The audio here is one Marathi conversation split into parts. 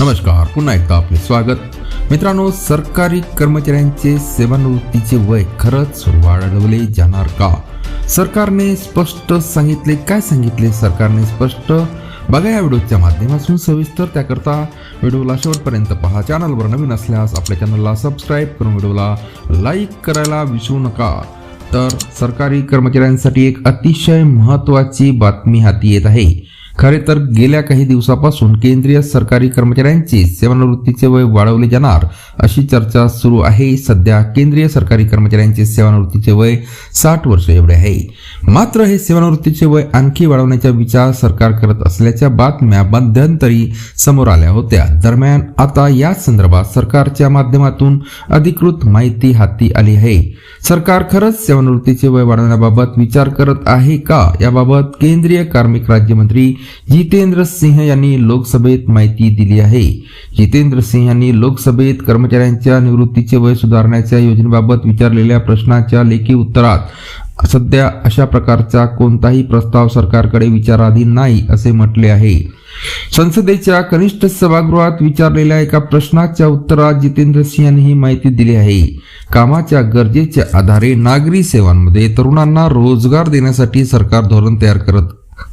नमस्कार पुन्हा एकदा आपले स्वागत. मित्रांनो सरकारी कर्मचाऱ्यांचे सेवानिवृत्तीचे वय खरंच वाढवले जाणार का? सरकारने स्पष्ट सांगितले काय सांगितले? सरकारने स्पष्ट? बघा या व्हिडिओच्या माध्यमातून सविस्तर त्याकरता व्हिडिओला शेवटपर्यंत पहा. चॅनलवर नवीन असल्यास आपल्या चॅनलला सबस्क्राईब करून व्हिडिओला लाईक करायला विसरू नका. तर सरकारी कर्मचाऱ्यांसाठी एक अतिशय महत्त्वाची बातमी हाती येत आहे. खरे तर गेल्या काही दिवसापासून केंद्रीय सरकारी कर्मचाऱ्यांचे सेवानिवृत्तीचे वय वाढवले जाणार अशी चर्चा सुरू आहे. सध्या केंद्रीय सरकारी कर्मचाऱ्यांचे सेवानिवृत्तीचे वय साठ वर्ष एवढे आहे. मात्र हे सेवानिवृत्तीचे वय आणखी वाढवण्याचा विचार सरकार करत असल्याच्या बातम्या मध्यंतरी समोर आल्या होत्या. दरम्यान आता या संदर्भात सरकारच्या माध्यमातून अधिकृत माहिती हाती आली आहे. सरकार खरंच सेवानिवृत्तीचे वय वाढवण्याबाबत विचार करत आहे का? याबाबत केंद्रीय कार्मिक राज्यमंत्री जितेंद्र सिंह यांनी लोकसभेत माहिती दिली आहे. जितेंद्र सिंह यांनी लोकसभेत कर्मचाऱ्यांच्या निवृत्तीचे वय सुधारण्याच्या योजनेबाबत विचारलेल्या प्रश्नाच्या लेखी उत्तरात सध्या अशा प्रकारचा कोणताही प्रस्ताव सरकारकडे विचाराधीन नाही असे म्हटले आहे. संसदेच्या कनिष्ठ सभागृहात विचारलेल्या एका प्रश्नाच्या उत्तरात जितेंद्र सिंह यांनी ही माहिती दिली आहे. कामाच्या गरजेच्या आधारे नागरी सेवांमध्ये तरुणांना रोजगार देण्यासाठी सरकार धोरण तयार करत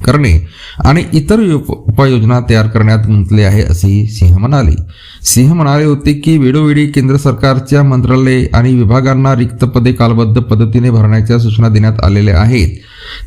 करणे आणि इतर उप- उपाययोजना तयार करण्यात गुंतले आहे असेही सिंह म्हणाले. सिंह म्हणाले होते की वेळोवेळी केंद्र सरकारच्या मंत्रालय आणि विभागांना रिक्त पदे कालबद्ध पद्धतीने भरण्याच्या सूचना देण्यात आलेल्या आहेत.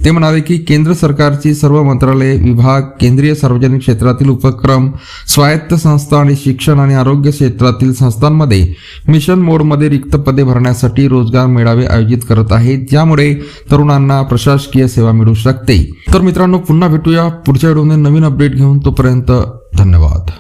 ते म्हणाले की केंद्र सरकारची सर्व मंत्रालय विभाग केंद्रीय सार्वजनिक क्षेत्रातील उपक्रम स्वायत्त संस्था आणि शिक्षण आणि आरोग्य क्षेत्रातील संस्थांमध्ये मिशन मोडमध्ये रिक्त पदे भरण्यासाठी रोजगार मेळावे आयोजित करत आहेत. ज्यामुळे तरुणांना प्रशासकीय सेवा मिळू शकते. तर मित्रांनो पुन्हा भेटूया. पुढच्या व्हिडिओमध्ये नवीन अपडेट घेऊन तोपर्यंत धन्यवाद.